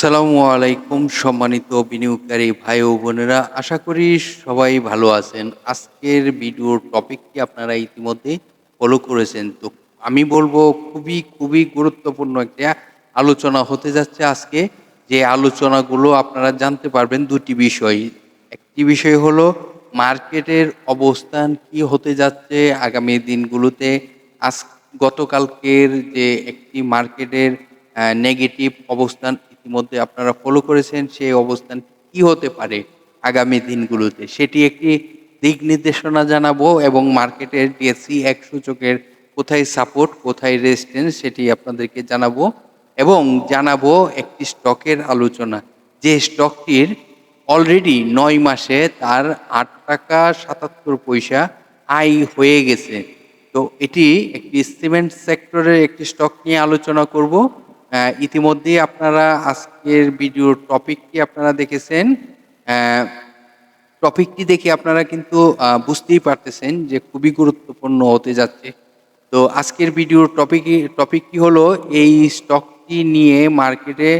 আসসালামু আলাইকুম, সম্মানিত বিনিয়োগকারী ভাই ও বোনেরা। আশা করি সবাই ভালো আছেন। আজকের ভিডিওর টপিকটি আপনারা ইতিমধ্যে ফলো করেছেন। তো আমি বলব, খুবই খুবই গুরুত্বপূর্ণ একটা আলোচনা হতে যাচ্ছে আজকে। যে আলোচনাগুলো আপনারা জানতে পারবেন দুটি বিষয়। একটি বিষয় হলো, মার্কেটের অবস্থান কি হতে যাচ্ছে আগামী দিনগুলোতে। আজ গতকালকের যে একটি মার্কেটের নেগেটিভ অবস্থান ইতিমধ্যে আপনারা ফলো করেছেন সেই অবস্থান কি হতে পারে আগামী দিনগুলোতে? সেটি একটি দিক নির্দেশনা জানাব এবং মার্কেটের ডিএসসি এক সূচকের কোথায় সাপোর্ট কোথায় রেজিস্ট্যান্স সেটি আপনাদেরকে জানাব এবং জানাব একটি স্টকের আলোচনা। যে স্টকটির অলরেডি নয় মাসে তার আট টাকা সাতাত্তর পয়সা আয় হয়ে গেছে। তো এটি একটি সিমেন্ট সেক্টরের একটি স্টক নিয়ে আলোচনা করব। আহ, ইতিমধ্যেই আপনারা আজকের ভিডিওর টপিকটি আপনারা দেখেছেন। টপিকটি দেখে আপনারা কিন্তু বুঝতেই পারতেছেন যে খুবই গুরুত্বপূর্ণ হতে যাচ্ছে। তো আজকের ভিডিওর টপিক টপিকটি হলো এই স্টকটি নিয়ে মার্কেটে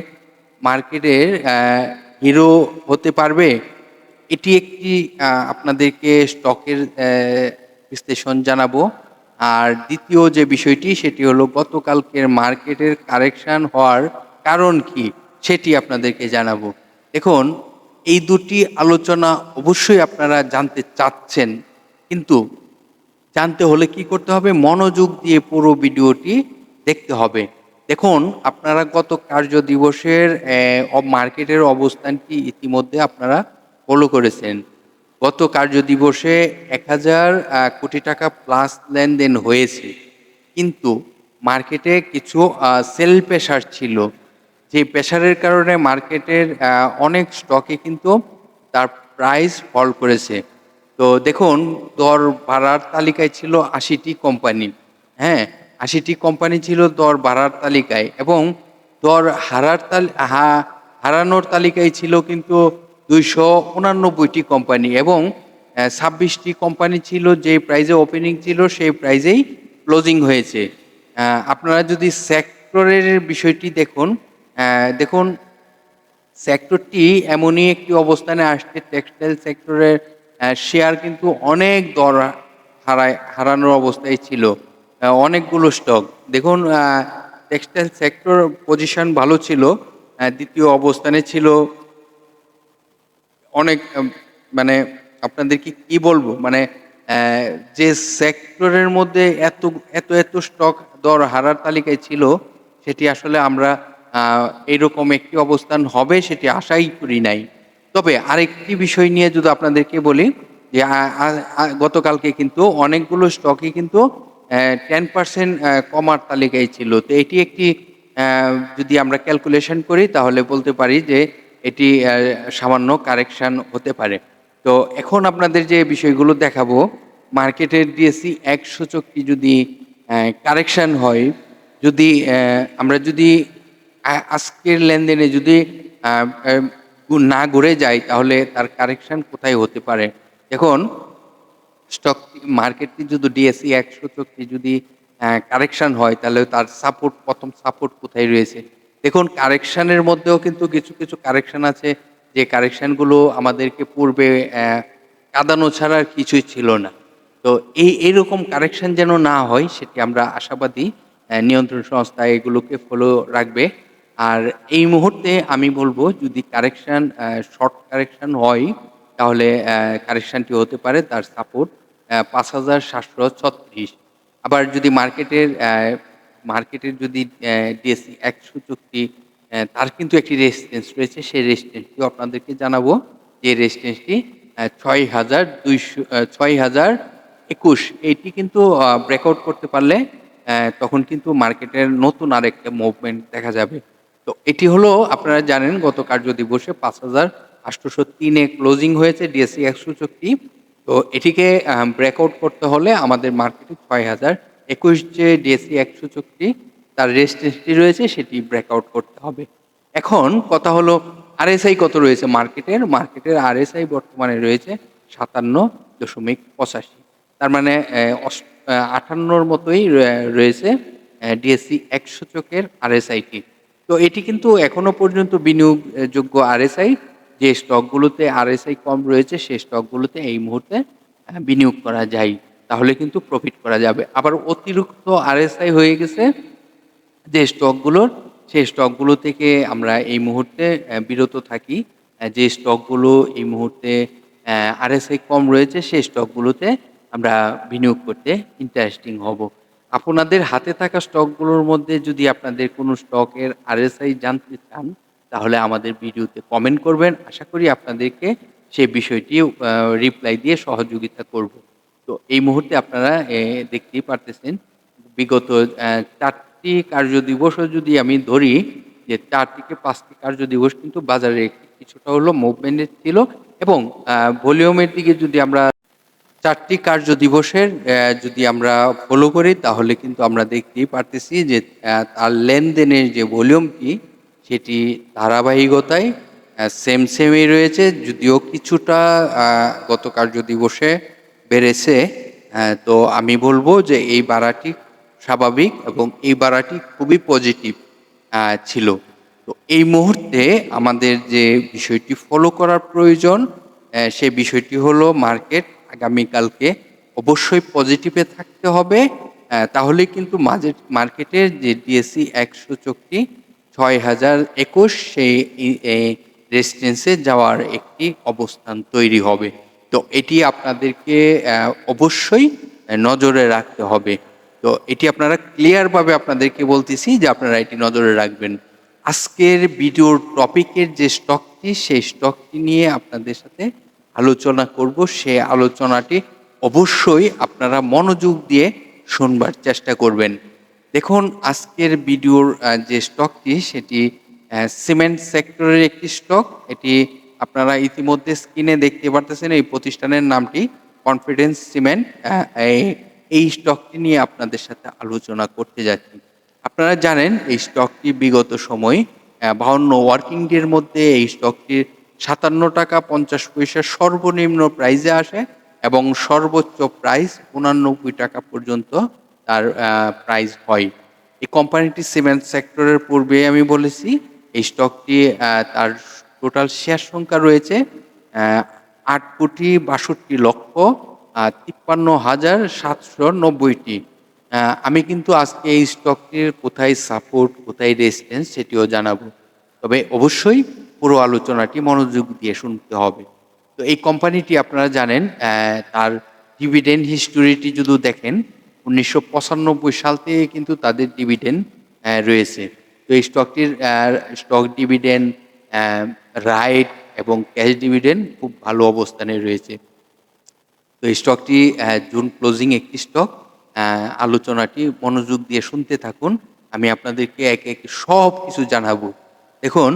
মার্কেটের হিরো হতে পারবে। এটি একটি আপনাদেরকে স্টকের বিশ্লেষণ জানাব। আর দ্বিতীয় যে বিষয়টি, সেটি হলো গতকালকের মার্কেটের কারেকশন হওয়ার কারণ কি, সেটি আপনাদেরকে জানাব। দেখুন, এই দুটি আলোচনা অবশ্যই আপনারা জানতে চাচ্ছেন, কিন্তু জানতে হলে কি করতে হবে? মনোযোগ দিয়ে পুরো ভিডিওটি দেখতে হবে। দেখুন, আপনারা গত কার্য দিবসের মার্কেটের অবস্থানটি ইতিমধ্যে আপনারা ফলো করেছেন। গত কার্য দিবসে এক হাজার কোটি টাকা প্লাস লেনদেন হয়েছে। কিন্তু মার্কেটে কিছু সেল প্রেশার ছিল। যে প্রেশারের কারণে মার্কেটের অনেক স্টকে কিন্তু তার প্রাইস ফল করেছে। তো দেখুন, দর ভাড়ার তালিকায় ছিল আশিটি কোম্পানি হ্যাঁ আশিটি কোম্পানি ছিল দর ভাড়ার তালিকায় এবং দর হারার হারানোর তালিকায় ছিল কিন্তু দুইশো উনানব্বইটি কোম্পানি এবং ছাব্বিশটি কোম্পানি ছিল, যে প্রাইজে ওপেনিং ছিল, সেই প্রাইজেই ক্লোজিং হয়েছে। আপনারা যদি সেক্টরের বিষয়টি দেখুন দেখুন সেক্টরটি এমনই একটি অবস্থানে আসছে টেক্সটাইল সেক্টরের শেয়ার কিন্তু অনেক দর হারায়, হারানোর অবস্থায় ছিল। অনেকগুলো স্টক দেখুন টেক্সটাইল সেক্টর পজিশন ভালো ছিল দ্বিতীয় অবস্থানে ছিল অনেক মানে আপনাদেরকে কি বলব? মানে যে সেক্টরের মধ্যে এত এত এত স্টক দর হারার তালিকায় ছিল সেটি আসলে আমরা আহ, এইরকম একটি অবস্থান হবে সেটি আশাই করি নাই। তবে আরেকটি বিষয় নিয়ে যদি আপনাদেরকে বলি যে গতকালকে কিন্তু অনেকগুলো স্টকই কিন্তু টেন পার্সেন্ট কমার তালিকায় ছিল। তো এটি একটি যদি আমরা ক্যালকুলেশন করি তাহলে বলতে পারি যে এটি সামান্য কারেকশন হতে পারে। তো এখন আপনাদের যে বিষয়গুলো দেখাবো, মার্কেটের ডিএসসি এক সূচকটি যদি কারেকশন হয়, যদি আমরা যদি আজকের লেনদেনে যদি না ঘুরে যায় তাহলে তার কারেকশন কোথায় হতে পারে? এখন স্টক মার্কেটটি যদি ডিএসসি এক সূচকটি যদি কারেকশন হয়, তাহলে তার সাপোর্ট প্রথম সাপোর্ট কোথায় রয়েছে? দেখুন কারেকশানের মধ্যেও কিন্তু কিছু কিছু কারেকশন আছে। যে কারেকশনগুলো আমাদেরকে পূর্বে কাঁদানো ছাড়া আর কিছুই ছিল না। তো এই এরকম কারেকশন যেন না হয়, সেটি আমরা আশাবাদী নিয়ন্ত্রণ সংস্থা এগুলোকে ফলো রাখবে। আর এই মুহূর্তে আমি বলব, যদি কারেকশন শর্ট কারেকশন হয়, তাহলে কারেকশনটি হতে পারে তার সাপোর্ট পাঁচ হাজার সাতশো ছত্রিশ। আবার যদি মার্কেটের মার্কেটের যদি ডিএসসি এক সূচকটি তার কিন্তু একটি রেজিস্ট্যান্স রয়েছে, সেই রেজিস্ট্যান্সটিও আপনাদেরকে জানাব যে রেজিস্ট্যান্সটি ছয় হাজার দুইশো ছয় হাজার একুশ। এইটি কিন্তু ব্রেকআউট করতে পারলে তখন কিন্তু মার্কেটের নতুন আরেকটা মুভমেন্ট দেখা যাবে। তো এটি হলো, আপনারা জানেন, গত কার্য দিবসে পাঁচ হাজার আটশোশো তিনে ক্লোজিং হয়েছে ডিএসসি এক সূচকটি তো এটিকে ব্রেকআউট করতে হলে আমাদের মার্কেটে ছয় হাজার একুশ যে ডিএসসি এক সূচকটি, তার রেজিস্ট্রেশনটি রয়েছে, সেটি ব্রেকআউট করতে হবে। এখন কথা হলো আরএসআই কত রয়েছে মার্কেটের? মার্কেটের আরএসআই বর্তমানে রয়েছে সাতান্ন দশমিক পঁচাশি। তার মানে আটান্নর মতোই রয়ে- রয়েছে ডিএসসি এক সূচকের আরএসআইটি তো এটি কিন্তু এখনও পর্যন্ত বিনিয়োগযোগ্য আরএসআই যে স্টকগুলোতে আরএসআই কম রয়েছে সেই স্টকগুলোতে এই মুহূর্তে বিনিয়োগ করা যায়। তাহলে কিন্তু প্রফিট করা যাবে। আবার অতিরিক্ত আরএসআই হয়ে গেছে, যে স্টকগুলোর সেই স্টকগুলো থেকে আমরা এই মুহূর্তে বিরত থাকি। যে স্টকগুলো এই মুহূর্তে আরএসআই কম রয়েছে, সেই স্টকগুলোতে আমরা বিনিয়োগ করতে ইন্টারেস্টিং হব। আপনাদের হাতে থাকা স্টকগুলোর মধ্যে যদি আপনাদের কোনো স্টকের আরএসআই জানতে চান, তাহলে আমাদের ভিডিওতে কমেন্ট করবেন। আশা করি আপনাদেরকে সেই বিষয়টি রিপ্লাই দিয়ে সহযোগিতা করব। তো এই মুহূর্তে আপনারা দেখতেই পারতেছেন, বিগত চারটি কার্য দিবসও যদি আমি ধরি, যে চার থেকে পাঁচটি কার্য দিবস কিন্তু বাজারে কিছুটা হলো মুভমেন্টের ছিল এবং ভলিউমের দিকে যদি আমরা চারটি কার্য দিবসের যদি আমরা ফলো করি, তাহলে কিন্তু আমরা দেখতেই পারতেছি যে তার লেনদেনের যে ভলিউমটি সেটি ধারাবাহিকতায় সেম সেমই রয়েছে, যদিও কিছুটা গত কার্য দিবসে বেড়েছে তো আমি বলব যে এই বাড়াটি স্বাভাবিক এবং এই বাড়াটি খুবই পজিটিভ ছিল। তো এই মুহূর্তে আমাদের যে বিষয়টি ফলো করার প্রয়োজন সে বিষয়টি হলো মার্কেট আগামীকালকে অবশ্যই পজিটিভে থাকতে হবে তাহলে কিন্তু মাঝে মার্কেটের যে ডিএসসি এক সূচকটি ছয় হাজার একুশ, সেই রেসিডেন্সে যাওয়ার একটি অবস্থান তৈরি হবে। তো এটি আপনাদেরকে অবশ্যই নজরে রাখতে হবে। তো এটি আপনারা ক্লিয়ারভাবে আপনাদেরকে বলতেছি যে আপনারা এটি নজরে রাখবেন। আজকের ভিডিওর টপিকের যে স্টকটি সেই স্টকটি নিয়ে আপনাদের সাথে আলোচনা করব। সেই আলোচনাটি অবশ্যই আপনারা মনোযোগ দিয়ে শুনবার চেষ্টা করবেন। দেখুন, আজকের ভিডিওর যে স্টকটি সেটি সিমেন্ট সেক্টরের একটি স্টক এটি আপনারা ইতিমধ্যে স্ক্রিনে দেখতে পারতেছেন এই প্রতিষ্ঠানের নামটি কনফিডেন্স সিমেন্ট এই- স্টকটি নিয়ে আপনাদের সাথে আলোচনা করতে যাচ্ছি। আপনারা জানেন এই স্টকটি বিগত সময় বাহান্ন ওয়ার্কিং ডের মধ্যে এই স্টকটির সাতান্ন টাকা পঞ্চাশ পয়সা সর্বনিম্ন প্রাইজে আসে এবং সর্বোচ্চ প্রাইস উনানব্বই টাকা পর্যন্ত তার প্রাইস হয়। এই কোম্পানিটি সিমেন্ট সেক্টরের পূর্বে আমি বলেছি, এই স্টকটি তার টোটাল শেয়ার সংখ্যা রয়েছে আট কোটি বাষট্টি লক্ষ তিপ্পান্ন হাজার সাতশো নব্বইটি। আমি কিন্তু আজকে এই স্টকটির কোথায় সাপোর্ট কোথায় রেজিস্ট্যান্স সেটিও জানাব। তবে অবশ্যই পুরো আলোচনাটি মনোযোগ দিয়ে শুনতে হবে। তো এই কোম্পানিটি আপনারা জানেন তার ডিভিডেন্ড হিস্টোরিটি যদি দেখেন, উনিশশো পঁচানব্বই সাল থেকে কিন্তু তাদের ডিভিডেন্ড রয়েছে। তো এই স্টকটির স্টক ডিভিডেন্ড রাইট এবং ক্যাশ ডিভিডেন্ড খুব ভালো অবস্থানে রয়েছে। তো এই স্টকটি জুন ক্লোজিং একটি স্টক আলোচনাটি মনোযোগ দিয়ে শুনতে থাকুন। আমি আপনাদেরকে একে একে সব কিছু জানাব। দেখুন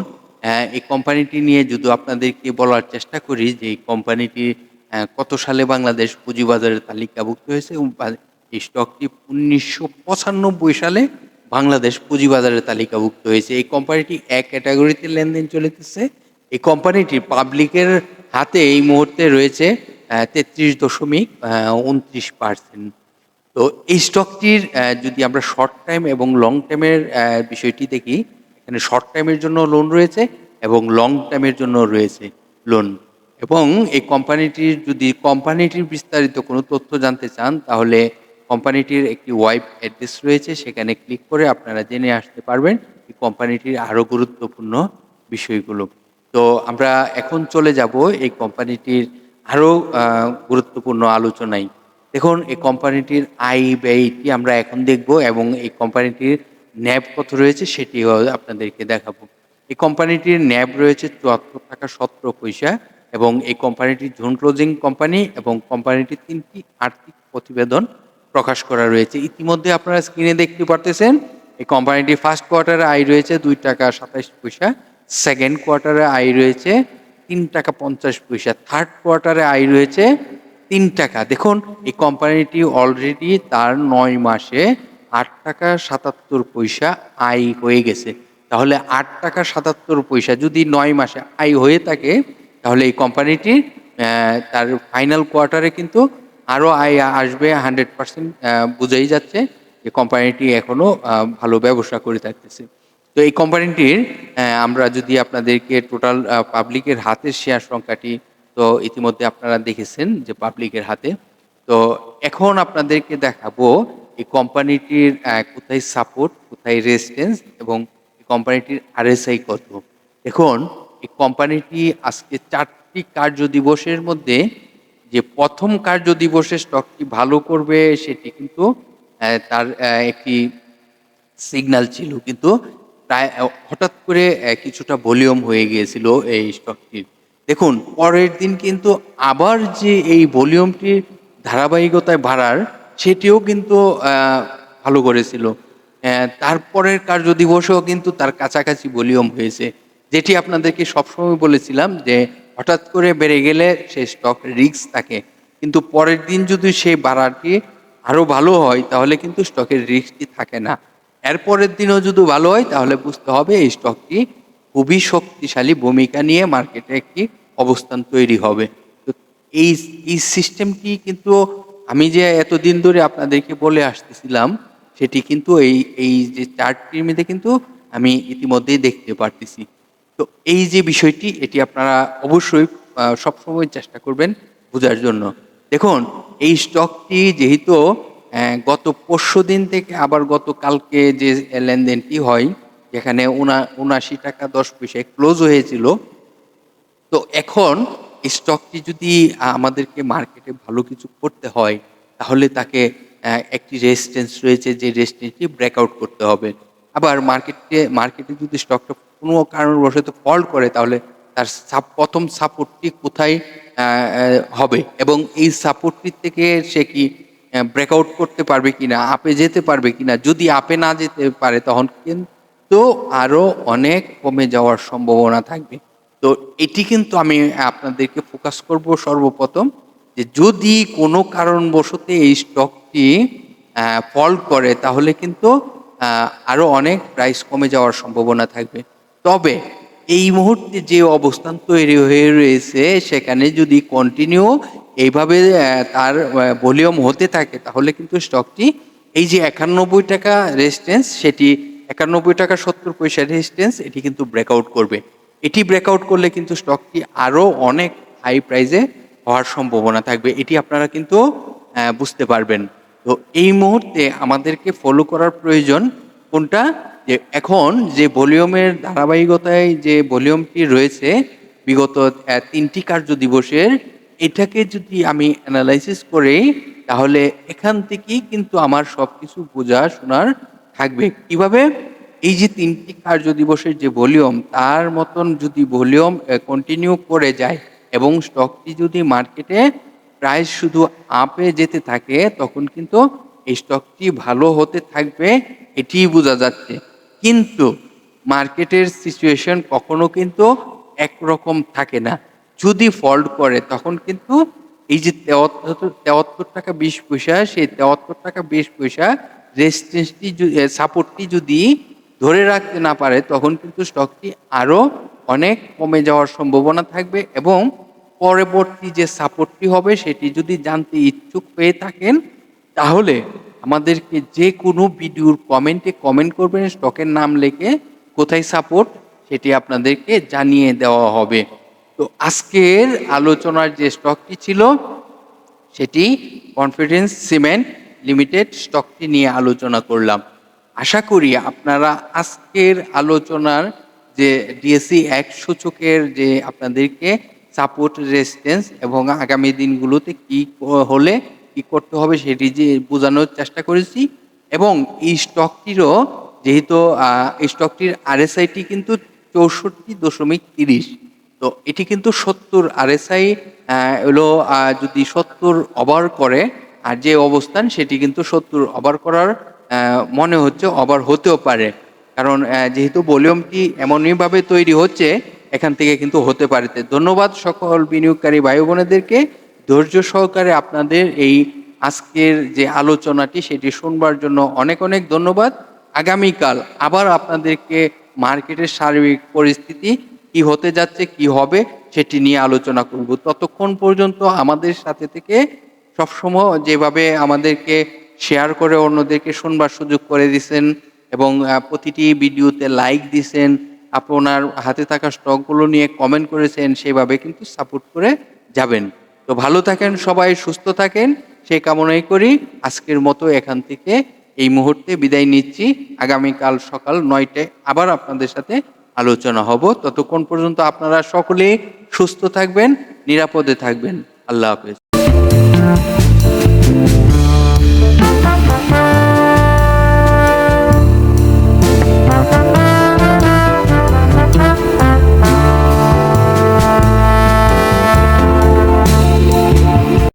এই কোম্পানিটি নিয়ে যদি আপনাদেরকে বলার চেষ্টা করি যে এই কোম্পানিটি কত সালে বাংলাদেশ পুঁজিবাজারের তালিকাভুক্ত হয়েছে এই স্টকটি উনিশশো পঁচানব্বই সালে বাংলাদেশ পুঁজিবাজারের তালিকাভুক্ত হয়েছে। এই কোম্পানিটি এক ক্যাটাগরিতে লেনদেন চলেতেছে এই কোম্পানিটি পাবলিকের হাতে এই মুহূর্তে রয়েছে তেত্রিশ দশমিক উনত্রিশ পার্সেন্ট তো এই স্টকটির যদি আমরা শর্ট টাইম এবং লং টাইমের বিষয়টি দেখি, এখানে শর্ট টাইমের জন্য লোন রয়েছে এবং লং টাইমের জন্য রয়েছে লোন এবং এই কোম্পানিটির যদি কোম্পানিটির বিস্তারিত কোনো তথ্য জানতে চান, তাহলে কোম্পানিটির একটি ওয়েব অ্যাড্রেস রয়েছে, সেখানে ক্লিক করে আপনারা জেনে আসতে পারবেন, এই কোম্পানিটির আরও গুরুত্বপূর্ণ বিষয়গুলো। তো আমরা এখন চলে যাব এই কোম্পানিটির আরও গুরুত্বপূর্ণ আলোচনায়। দেখুন, এই কোম্পানিটির আয় ব্যয়টি আমরা এখন দেখব এবং এই কোম্পানিটির ন্যাব কত রয়েছে সেটিও আপনাদেরকে দেখাবো। এই কোম্পানিটির ন্যাব রয়েছে চুয়াত্তর টাকা সতেরো পয়সা এবং এই কোম্পানিটি জুন ক্লোজিং কোম্পানি এবং কোম্পানিটির তিনটি আর্থিক প্রতিবেদন প্রকাশ করা রয়েছে। ইতিমধ্যে আপনারা স্ক্রিনে দেখতে পারতেছেন, এই কোম্পানিটি ফার্স্ট কোয়ার্টারে আয় রয়েছে দুই টাকা সাতাশ পয়সা সেকেন্ড কোয়ার্টারে আয় রয়েছে তিন টাকা পঞ্চাশ পয়সা। থার্ড কোয়ার্টারে আয় রয়েছে তিন টাকা। দেখুন, এই কোম্পানিটি অলরেডি তার নয় মাসে আট টাকা সাতাত্তর পয়সা আয় হয়ে গেছে। তাহলে আট টাকা সাতাত্তর পয়সা যদি নয় মাসে আয় হয়ে থাকে, তাহলে এই কোম্পানিটির তার ফাইনাল কোয়ার্টারে কিন্তু আরও আয় আসবে হান্ড্রেড পার্সেন্ট বোঝাই যাচ্ছে যে কোম্পানিটি এখনও ভালো ব্যবসা করে থাকতেছে। তো এই কোম্পানিটির আমরা যদি আপনাদেরকে টোটাল পাবলিকের হাতের শেয়ার সংখ্যাটি, তো ইতিমধ্যে আপনারা দেখেছেন যে পাবলিকের হাতে। তো এখন আপনাদেরকে দেখাবো এই কোম্পানিটির কোথায় সাপোর্ট কোথায় রেজিস্ট্যান্স এবং এই কোম্পানিটির আরএসআই কত। দেখুন এই কোম্পানিটি আজকে চারটি কার্য দিবসের মধ্যে যে প্রথম কার্য দিবসে স্টকটি ভালো করবে সেটি কিন্তু তার একটি সিগন্যাল ছিল। কিন্তু প্রায় হঠাৎ করে কিছুটা ভলিউম হয়ে গিয়েছিল এই স্টকটির। দেখুন, পরের দিন কিন্তু আবার যে এই ভলিউমটির ধারাবাহিকতায় বাড়ার, সেটিও কিন্তু ভালো করেছিল। তারপরের কার্য দিবসেও কিন্তু তার কাছাকাছি ভলিউম হয়েছে। যেটি আপনাদেরকে সবসময় বলেছিলাম যে, হঠাৎ করে বেড়ে গেলে সে স্টক রিস্ক থাকে। কিন্তু পরের দিন যদি সেই বাড়াটি আরও ভালো হয়, তাহলে কিন্তু স্টকের রিস্কটি থাকে না। এরপরের দিনও যদি ভালো হয়, তাহলে বুঝতে হবে এই স্টকটি খুবই শক্তিশালী ভূমিকা নিয়ে মার্কেটে একটি অবস্থান তৈরি হবে। তো এই এই সিস্টেমটি কিন্তু আমি যে এতদিন ধরে আপনাদেরকে বলে আসতেছিলাম, সেটি কিন্তু এই এই যে চার্টটির মধ্যে কিন্তু আমি ইতিমধ্যেই দেখতে পারতেছি। তো এই যে বিষয়টি, এটি আপনারা অবশ্যই সবসময় চেষ্টা করবেন বোঝার জন্য। দেখুন, এই স্টকটি যেহেতু গত পরশু দিন থেকে আবার গতকালকে যে লেনদেনটি হয়, যেখানে উনা, উনাশি টাকা দশ পয়সায় ক্লোজ হয়েছিল, তো এখন স্টকটি যদি আমাদেরকে মার্কেটে ভালো কিছু করতে হয়, তাহলে তাকে একটি রেজিস্ট্যান্স রয়েছে, যে রেজিস্ট্যান্সটি ব্রেকআউট করতে হবে। আবার মার্কেটে মার্কেটে যদি স্টকটা কোনো কারণবশত ফল্ট করে, তাহলে তার সাপ প্রথম সাপোর্টটি কোথায় হবে? এবং এই সাপোর্টটির থেকে সে কি ব্রেকআউট করতে পারবে কিনা, আপে যেতে পারবে কিনা, যদি আপে না যেতে পারে, তখন কিন্তু আরও অনেক কমে যাওয়ার সম্ভাবনা থাকবে। তো এটি কিন্তু আমি আপনাদেরকে ফোকাস করব সর্বপ্রথম, যে যদি কোনো কারণবশত এই স্টকটি ফল করে, তাহলে কিন্তু আরও অনেক প্রাইস কমে যাওয়ার সম্ভাবনা থাকবে। তবে এই মুহূর্তে যে অবস্থান তৈরি হয়ে রয়েছে, সেখানে যদি কন্টিনিউ এইভাবে তার ভলিউম হতে থাকে, তাহলে কিন্তু স্টকটি এই যে একানব্বই টাকা রেজিস্ট্যান্স সেটি একানব্বই টাকা সত্তর পয়সা রেজিস্ট্যান্স এটি কিন্তু ব্রেকআউট করবে। এটি ব্রেকআউট করলে কিন্তু স্টকটি আরও অনেক হাই প্রাইজে হওয়ার সম্ভাবনা থাকবে। এটি আপনারা কিন্তু বুঝতে পারবেন। তো এই মুহূর্তে আমাদেরকে ফলো করার প্রয়োজন কোনটা? যে এখন যে ভলিউমের ধারাবাহিকতায় যে ভলিউমটি রয়েছে, বিগত তিনটি কার্য দিবসের এটাকে যদি আমি অ্যানালাইসিস করি, তাহলে এখান থেকেই কিন্তু আমার সব কিছু বোঝা শোনার থাকবে। কীভাবে? এই যে তিনটি কার্য দিবসের যে ভলিউম, তার মতন যদি ভলিউম কন্টিনিউ করে যায় এবং স্টকটি যদি মার্কেটে প্রায় শুধু আপে যেতে থাকে, তখন কিন্তু এই স্টকটি ভালো হতে থাকবে, এটিই বোঝা যাচ্ছে। কিন্তু মার্কেটের সিচুয়েশন কখনো কিন্তু একরকম থাকে না। যদি ফল্ট করে, তখন কিন্তু এই যে তেয়াত্তর টাকা বিশ পয়সা, সেই তেয়াত্তর টাকা বিশ পয়সা রেজিস্ট্যান্সটি সাপোর্টটি যদি ধরে রাখতে না পারে, তখন কিন্তু স্টকটি আরও অনেক কমে যাওয়ার সম্ভাবনা থাকবে এবং পরবর্তী যে সাপোর্টটি হবে, সেটি যদি জানতে ইচ্ছুক হয়ে থাকেন, তাহলে আমাদেরকে যে কোনো ভিডিওর কমেন্টে কমেন্ট করবেন স্টকের নাম লেখে কোথায় সাপোর্ট সেটি আপনাদেরকে জানিয়ে দেওয়া হবে। তো আজকের আলোচনার যে স্টকটি ছিল, সেটি কনফিডেন্স সিমেন্ট লিমিটেড স্টকটি নিয়ে আলোচনা করলাম। আশা করি আপনারা আজকের আলোচনার যে ডিএসসি এক সূচকের যে আপনাদেরকে সাপোর্ট রেজিস্ট্যান্স এবং আগামী দিনগুলোতে কি হলে কি করতে হবে সেটি যে বোঝানোর চেষ্টা করেছি এবং এই স্টকটিরও যেহেতু এই স্টকটির আরএসআইটি কিন্তু চৌষট্টি দশমিক তিরিশ। তো এটি কিন্তু সত্তর আরএসআই হলো যদি সত্তর ওভার করে, আর যে অবস্থান সেটি কিন্তু সত্তর ওভার করার মনে হচ্ছে ওভার হতেও পারে। কারণ যেহেতু ভলিউমটি এমনইভাবে তৈরি হচ্ছে, এখান থেকে কিন্তু হতে পারে। ধন্যবাদ সকল বিনিয়োগকারী ভাই বোনেদেরকে ধৈর্য সহকারে আপনাদের এই আজকের যে আলোচনাটি, সেটি শুনবার জন্য অনেক অনেক ধন্যবাদ। আগামীকাল আবার আপনাদেরকে মার্কেটের সার্বিক পরিস্থিতি কি হতে যাচ্ছে, কি হবে, সেটি নিয়ে আলোচনা করব। ততক্ষণ পর্যন্ত আমাদের সাথে থেকে সবসময় যেভাবে আমাদেরকে শেয়ার করে অন্যদেরকে শুনবার সুযোগ করে দিছেন এবং প্রতিটি ভিডিওতে লাইক দিছেন, আপনার হাতে থাকা স্টকগুলো নিয়ে কমেন্ট করেছেন, সেভাবে কিন্তু সাপোর্ট করে যাবেন। তো ভালো থাকেন সবাই, সুস্থ থাকেন সেই কামনাই করি। আজকের মতো এখান থেকে এই মুহূর্তে বিদায় নিচ্ছি। আগামীকাল সকাল নয়টায় আবার আপনাদের সাথে আলোচনা হব। ততক্ষণ পর্যন্ত আপনারা সকলে সুস্থ থাকবেন নিরাপদে থাকবেন। আল্লাহ হাফেজ।